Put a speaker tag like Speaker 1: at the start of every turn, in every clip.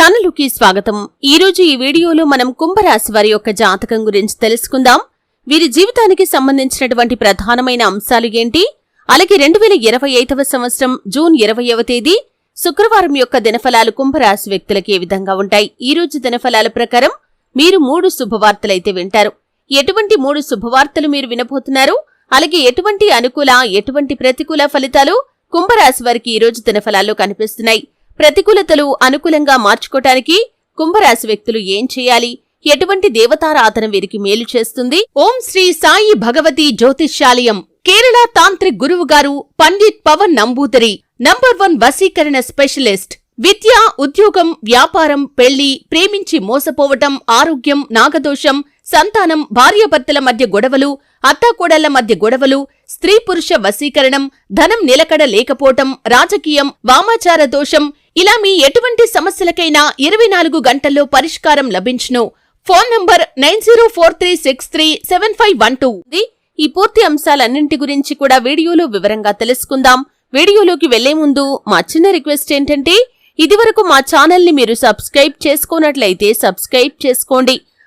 Speaker 1: ఛానలుకి స్వాగతం. ఈ రోజు ఈ వీడియోలో మనం కుంభరాశి వారి యొక్క జాతకం గురించి తెలుసుకుందాం. వీరి జీవితానికి సంబంధించినటువంటి ప్రధానమైన అంశాలు ఏంటి? అలాగే రెండు వేల ఇరవై ఐదవ సంవత్సరం జూన్ ఇరవైవ తేదీ శుక్రవారం యొక్క దినఫలాలు కుంభరాశి వ్యక్తులకు ఏ విధంగా ఉంటాయి? ఈ రోజు దినఫలాల ప్రకారం మీరు మూడు శుభవార్తలైతే వింటారు. ఎటువంటి మూడు శుభవార్తలు మీరు వినబోతున్నారు? అలాగే ఎటువంటి అనుకూల ఎటువంటి ప్రతికూల ఫలితాలు కుంభరాశి వారికి ఈ రోజు దినఫలాల్లో కనిపిస్తున్నాయి? ప్రతికూలతలు అనుకూలంగా మార్చుకోటానికి కుంభరాశి వ్యక్తులు ఏం చేయాలి? ఎటువంటి దేవతారాధన వీరికి మేలు చేస్తుంది? ఓం శ్రీ సాయి భగవతి జ్యోతిష్యాలయం కేరళ తాంత్రిక్ గురువు గారు పండిత్ పవన్ నంబూదరి నంబర్ వన్ వసీకరణ స్పెషలిస్ట్ విద్య ఉద్యోగం వ్యాపారం పెళ్ళి ప్రేమించి మోసపోవటం ఆరోగ్యం నాగదోషం సంతానం భార్యాభర్తల మధ్య గొడవలు అత్తాకోడళ్ళ మధ్య గొడవలు స్త్రీ పురుష వశీకరణం ధనం నిలకడ లేకపోవటం రాజకీయం వామాచార దోషం ఇలా మీ ఎటువంటి సమస్యలకైనా ఇరవై నాలుగు గంటల్లో పరిష్కారం లభించును. Phone number nine zero four three six three seven five one two. ఈ పూర్తి అంశాలన్నింటి గురించి కూడా వీడియోలో వివరంగా తెలుసుకుందాం. వీడియోలోకి వెళ్ళే ముందు మా చిన్న రిక్వెస్ట్ ఏంటంటే ఇదివరకు మా ఛానల్ని మీరు సబ్స్క్రైబ్ చేసుకోనట్లయితే సబ్స్క్రైబ్ చేసుకోండి.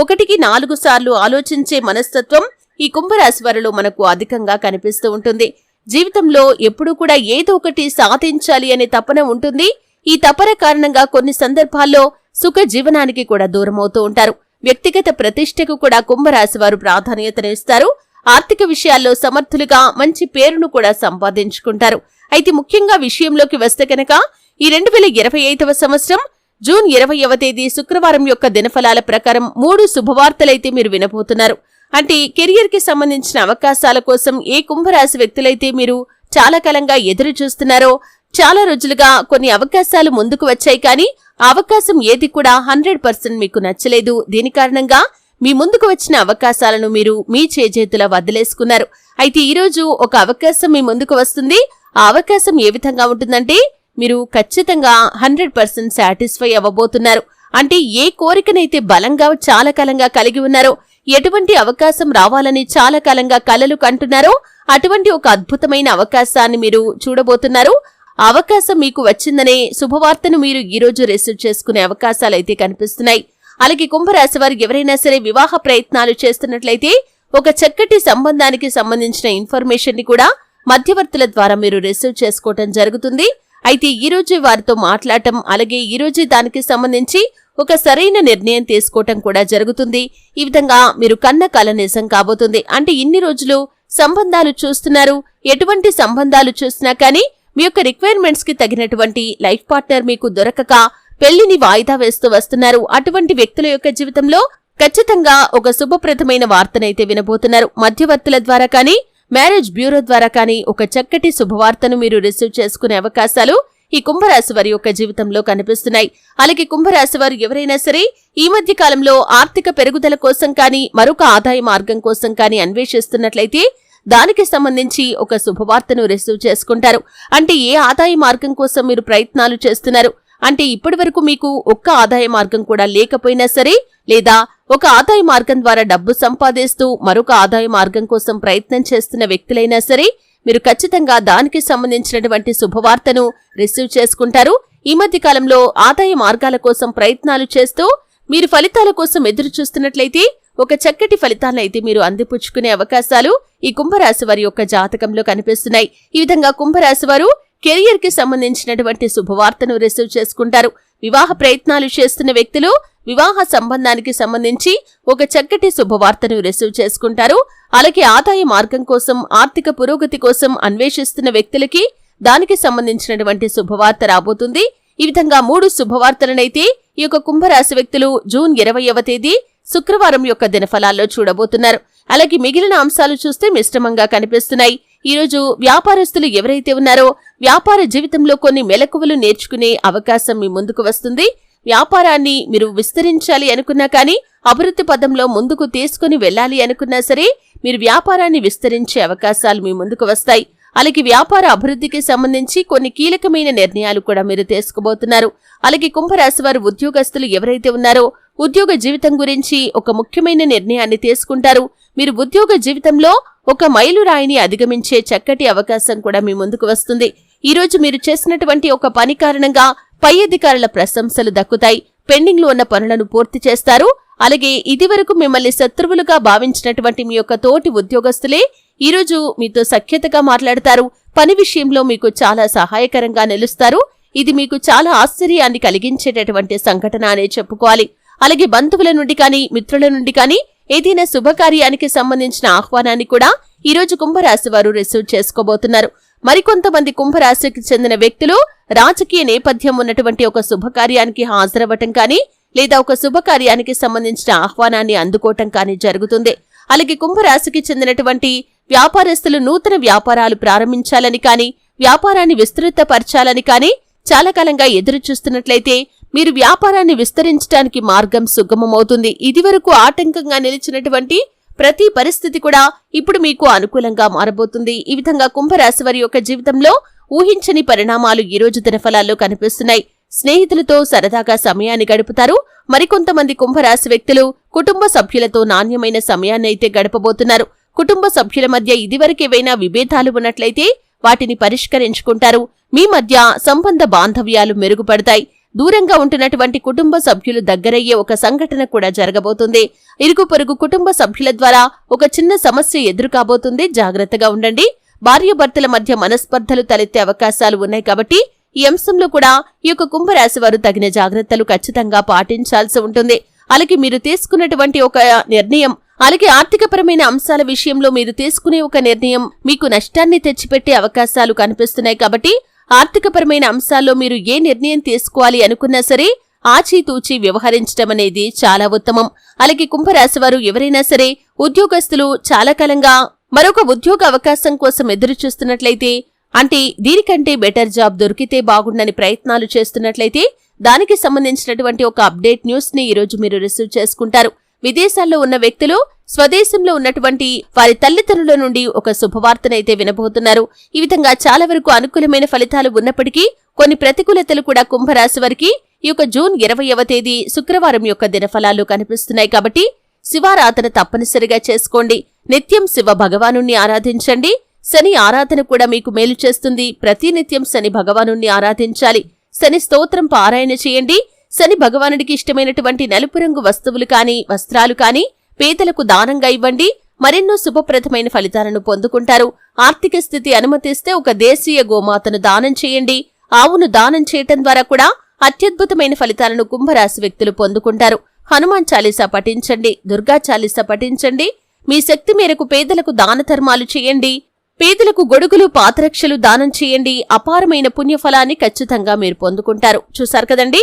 Speaker 1: ఒకటికి నాలుగు సార్లు ఆలోచించే మనస్తత్వం ఈ కుంభరాశి వారిలో మనకు అధికంగా కనిపిస్తూ ఉంటుంది. జీవితంలో ఎప్పుడూ కూడా ఏదో ఒకటి సాధించాలి అనే తపన ఉంటుంది. ఈ తపన కారణంగా కొన్ని సందర్భాల్లో సుఖ జీవనానికి కూడా దూరమవుతూ ఉంటారు. వ్యక్తిగత ప్రతిష్టకు కూడా కుంభరాశి వారు ప్రాధాన్యతనిస్తారు ఆర్థిక విషయాల్లో సమర్థులుగా మంచి పేరును కూడా సంపాదించుకుంటారు. అయితే ముఖ్యంగా విషయంలోకి వస్తే కనుక ఈ రెండు వేల ఇరవై ఐదవ సంవత్సరం జూన్ ఇరవైవ తేదీ శుక్రవారం యొక్క దినఫలాల ప్రకారం మూడు శుభవార్తలైతే మీరు వినబోతున్నారు. అంటే కెరియర్కి సంబంధించిన అవకాశాల కోసం ఏ కుంభరాశి వ్యక్తులైతే మీరు చాలా కాలంగా ఎదురు చూస్తున్నారో చాలా రోజులుగా కొన్ని అవకాశాలు ముందుకు వచ్చాయి కానీ అవకాశం ఏది కూడా హండ్రెడ్ పర్సెంట్ మీకు నచ్చలేదు. దీని కారణంగా మీ ముందుకు వచ్చిన అవకాశాలను మీరు మీ చేజేతులా వదిలేసుకున్నారు. అయితే ఈరోజు ఒక అవకాశం మీ ముందుకు వస్తుంది. ఆ అవకాశం ఏ విధంగా ఉంటుందంటే మీరు ఖచ్చితంగా హండ్రెడ్ పర్సెంట్ సాటిస్ఫై అవ్వబోతున్నారు. అంటే ఏ కోరికనైతే బలంగా చాలా కాలంగా కలిగి ఉన్నారో ఎటువంటి అవకాశం రావాలని చాలా కాలంగా కలలు కంటున్నారో అటువంటి ఒక అద్భుతమైన అవకాశాన్ని మీరు చూడబోతున్నారు. అవకాశం మీకు వచ్చిందనే శుభవార్తను మీరు ఈ రోజు రిసీవ్ చేసుకునే అవకాశాలైతే కనిపిస్తున్నాయి. అలాగే కుంభరాశి వారు ఎవరైనా సరే వివాహ ప్రయత్నాలు చేస్తున్నట్లయితే ఒక చక్కటి సంబంధానికి సంబంధించిన ఇన్ఫర్మేషన్ని కూడా మధ్యవర్తుల ద్వారా మీరు రిసీవ్ చేసుకోవటం జరుగుతుంది. అయితే ఈ రోజే వారితో మాట్లాడటం అలాగే ఈ రోజే దానికి సంబంధించి ఒక సరైన నిర్ణయం తీసుకోవటం కూడా జరుగుతుంది. ఈ విధంగా మీరు కన్న కల నిజం కాబోతుంది. అంటే ఇన్ని రోజులు సంబంధాలు చూస్తున్నారు. ఎటువంటి సంబంధాలు చూసినా కానీ మీ యొక్క రిక్వైర్మెంట్స్కి తగినటువంటి లైఫ్ పార్ట్నర్ మీకు దొరకక పెళ్ళిని వాయిదా వేస్తూ వస్తున్నారు. అటువంటి వ్యక్తుల యొక్క జీవితంలో ఖచ్చితంగా ఒక శుభప్రదమైన వార్తనైతే వినబోతున్నారు. మధ్యవర్తుల ద్వారా కానీ మ్యారేజ్ బ్యూరో ద్వారా కానీ ఒక చక్కటి శుభవార్తను మీరు రిసీవ్ చేసుకునే అవకాశాలు ఈ కుంభరాశి వారి యొక్క జీవితంలో కనిపిస్తున్నాయి. అలాగే కుంభరాశి వారు ఎవరైనా సరే ఈ మధ్య కాలంలో ఆర్థిక పెరుగుదల కోసం కానీ మరొక ఆదాయ మార్గం కోసం కానీ అన్వేషిస్తున్నట్లయితే దానికి సంబంధించి ఒక శుభవార్తను రిసీవ్ చేసుకుంటారు. అంటే ఏ ఆదాయ మార్గం కోసం మీరు ప్రయత్నాలు చేస్తున్నారు? అంటే ఇప్పటి వరకు మీకు ఒక్క ఆదాయ మార్గం కూడా లేకపోయినా సరే లేదా ఒక ఆదాయ మార్గం ద్వారా డబ్బు సంపాదిస్తూ మరొక ఆదాయ మార్గం కోసం ప్రయత్నం చేస్తున్న వ్యక్తులైనా సరే మీరు ఖచ్చితంగా దానికి సంబంధించినటువంటి శుభవార్తను రిసీవ్ చేసుకుంటారు. ఈ మధ్య కాలంలో ఆదాయ మార్గాల కోసం ప్రయత్నాలు చేస్తూ మీరు ఫలితాల కోసం ఎదురు చూస్తున్నట్లయితే ఒక చక్కటి ఫలితాలను అయితే మీరు అందిపుచ్చుకునే అవకాశాలు ఈ కుంభరాశి వారి యొక్క జాతకంలో కనిపిస్తున్నాయి. ఈ విధంగా కుంభరాశి వారు కెరియర్కి సంబంధించినటువంటి శుభవార్తను రిసీవ్ చేసుకుంటారు. వివాహ ప్రయత్నాలు చేస్తున్న వ్యక్తులు వివాహ సంబంధానికి సంబంధించి ఒక చక్కటి శుభవార్తను రిసీవ్ చేసుకుంటారు. అలాగే ఆదాయ మార్గం కోసం ఆర్థిక పురోగతి కోసం అన్వేషిస్తున్న వ్యక్తులకి దానికి సంబంధించినటువంటి శుభవార్త రాబోతుంది. ఈ విధంగా మూడు శుభవార్తలనైతే ఈ యొక్క కుంభరాశి వ్యక్తులు జూన్ ఇరవైవ తేదీ శుక్రవారం యొక్క దినఫలాల్లో చూడబోతున్నారు. అలాగే మిగిలిన అంశాలు చూస్తే మిశ్రమంగా కనిపిస్తున్నాయి. ఈరోజు వ్యాపారస్తులు ఎవరైతే ఉన్నారో వ్యాపార జీవితంలో కొన్ని మెలకువలు నేర్చుకునే అవకాశం మీ ముందుకు వస్తుంది. వ్యాపారాన్ని మీరు విస్తరించాలి అనుకున్నా కానీ అభివృద్ధి పదంలో ముందుకు తీసుకుని వెళ్ళాలి అనుకున్నా సరే మీరు వ్యాపారాన్ని విస్తరించే అవకాశాలు మీ ముందుకు వస్తాయి. అలాగే వ్యాపార అభివృద్ధికి సంబంధించి కొన్ని కీలకమైన నిర్ణయాలు కూడా మీరు తీసుకోబోతున్నారు అలాగే కుంభరాశి వారు ఉద్యోగస్తులు ఎవరైతే ఉన్నారో ఉద్యోగ జీవితం గురించి ఒక ముఖ్యమైన నిర్ణయాన్ని తీసుకుంటారు. మీరు ఉద్యోగ జీవితంలో ఒక మైలురాయిని అధిగమించే చక్కటి అవకాశం కూడా మీ ముందుకు వస్తుంది. ఈ రోజు మీరు చేసినటువంటి ఒక పని కారణంగా పై అధికారుల ప్రశంసలు దక్కుతాయి. పెండింగ్లో ఉన్న పనులను పూర్తి చేస్తారు. అలాగే ఇదివరకు మిమ్మల్ని శత్రువులుగా భావించినటువంటి మీ యొక్క తోటి ఉద్యోగస్తులే ఈరోజు మీతో సఖ్యతగా మాట్లాడతారు. పని విషయంలో మీకు చాలా సహాయకరంగా నిలుస్తారు. ఇది మీకు చాలా ఆశ్చర్యాన్ని కలిగించేటటువంటి సంఘటన అనే చెప్పుకోవాలి. అలాగే బంధువుల నుండి కానీ మిత్రుల నుండి కానీ ఏదైనా శుభకార్యానికి సంబంధించిన ఆహ్వానాన్ని కూడా ఈ రోజు కుంభరాశి వారు రిసీవ్ చేసుకోబోతున్నారు. మరికొంతమంది కుంభరాశికి చెందిన వ్యక్తులు రాజకీయ నేపథ్యం ఉన్నటువంటి ఒక శుభకార్యానికి హాజరవ్వటం కానీ లేదా ఒక శుభకార్యానికి సంబంధించిన ఆహ్వానాన్ని అందుకోవటం కానీ జరుగుతుంది. అలాగే కుంభరాశికి చెందినటువంటి వ్యాపారస్తులు నూతన వ్యాపారాలు ప్రారంభించాలని కానీ వ్యాపారాన్ని విస్తృతపరచాలని కానీ చాలా కాలంగా ఎదురు చూస్తున్నట్లయితే మీరు వ్యాపారాన్ని విస్తరించడానికి మార్గం సుగమమవుతుంది. ఇదివరకు ఆటంకంగా నిలిచినటువంటి ప్రతి పరిస్థితి కూడా ఇప్పుడు మీకు అనుకూలంగా మారబోతుంది. ఈ విధంగా కుంభరాశి వారి యొక్క జీవితంలో ఊహించని పరిణామాలు ఈ రోజు దినఫలాల్లో కనిపిస్తున్నాయి. స్నేహితులతో సరదాగా సమయాన్ని గడుపుతారు. మరికొంతమంది కుంభరాశి వ్యక్తులు కుటుంబ సభ్యులతో నాణ్యమైన సమయాన్ని అయితే గడపబోతున్నారు. కుటుంబ సభ్యుల మధ్య ఇదివరకేవైనా విభేదాలు ఉన్నట్లయితే వాటిని పరిష్కరించుకుంటారు. మీ మధ్య సంబంధ బాంధవ్యాలు మెరుగుపడతాయి. దూరంగా ఉంటున్నటువంటి కుటుంబ సభ్యులు దగ్గరయ్యే ఒక సంఘటన కూడా జరగబోతుంది. ఇరుగు పొరుగు కుటుంబ సభ్యుల ద్వారా ఒక చిన్న సమస్య ఎదురు కాబోతుంది. జాగ్రత్తగా ఉండండి. భార్యాభర్తల మధ్య మనస్పర్ధలు తలెత్తే అవకాశాలు ఉన్నాయి కాబట్టి ఈ అంశంలో కూడా ఈ యొక్క కుంభరాశి వారు తగిన జాగ్రత్తలు ఖచ్చితంగా పాటించాల్సి ఉంటుంది. అలాగే మీరు తీసుకున్నటువంటి ఒక నిర్ణయం అలాగే ఆర్థికపరమైన అంశాల విషయంలో మీరు తీసుకునే ఒక నిర్ణయం మీకు నష్టాన్ని తెచ్చిపెట్టే అవకాశాలు కనిపిస్తున్నాయి కాబట్టి ఆర్థికపరమైన అంశాల్లో మీరు ఏ నిర్ణయం తీసుకోవాలి అనుకున్నా సరే ఆచితూచి వ్యవహరించడం అనేది చాలా ఉత్తమం. అలాగే కుంభరాశి వారు ఎవరైనా సరే ఉద్యోగస్తులు చాలా కాలంగా మరొక ఉద్యోగ అవకాశం కోసం ఎదురు చూస్తున్నట్లయితే అంటే దీనికంటే బెటర్ జాబ్ దొరికితే బాగుండని ప్రయత్నాలు చేస్తున్నట్లయితే దానికి సంబంధించినటువంటి ఒక అప్డేట్ న్యూస్ని ఈరోజు మీరు రిసీవ్ చేసుకుంటారు. విదేశాల్లో ఉన్న వ్యక్తులు స్వదేశంలో ఉన్నటువంటి వారి తల్లిదండ్రుల నుండి ఒక శుభవార్తనైతే వినబోతున్నారు. ఈ విధంగా చాలా వరకు అనుకూలమైన ఫలితాలు ఉన్నప్పటికీ కొన్ని ప్రతికూలతలు కూడా కుంభరాశి వారికి ఈ యొక్క జూన్ ఇరవైవ తేదీ శుక్రవారం యొక్క దినఫలాలు కనిపిస్తున్నాయి కాబట్టి శివారాధన తప్పనిసరిగా చేసుకోండి. నిత్యం శివ భగవాను ఆరాధించండి. శని ఆరాధన కూడా మీకు మేలు చేస్తుంది. ప్రతినిత్యం శని భగవాను ఆరాధించాలి. శని స్తోత్రం పారాయణ చేయండి. శని భగవానుడికి ఇష్టమైనటువంటి నలుపు రంగు వస్తువులు కాని వస్త్రాలు కాని పేదలకు దానంగా ఇవ్వండి. మరెన్నో శుభప్రదమైన ఫలితాలను పొందుకుంటారు. ఆర్థిక స్థితి అనుమతిస్తే ఒక దేశీయ గోమాతను దానం చేయండి. ఆవును దానం చేయటం ద్వారా కూడా అత్యద్భుతమైన ఫలితాలను కుంభరాశి వ్యక్తులు పొందుకుంటారు. హనుమాన్ చాలీసా పఠించండి. దుర్గా చాలీసా పఠించండి. మీ శక్తి మేరకు పేదలకు దాన ధర్మాలు చేయండి. పేదలకు గొడుగులు పాతరక్షలు దానం చేయండి. అపారమైన పుణ్యఫలాన్ని ఖచ్చితంగా మీరు పొందుకుంటారు. చూశారు కదండీ?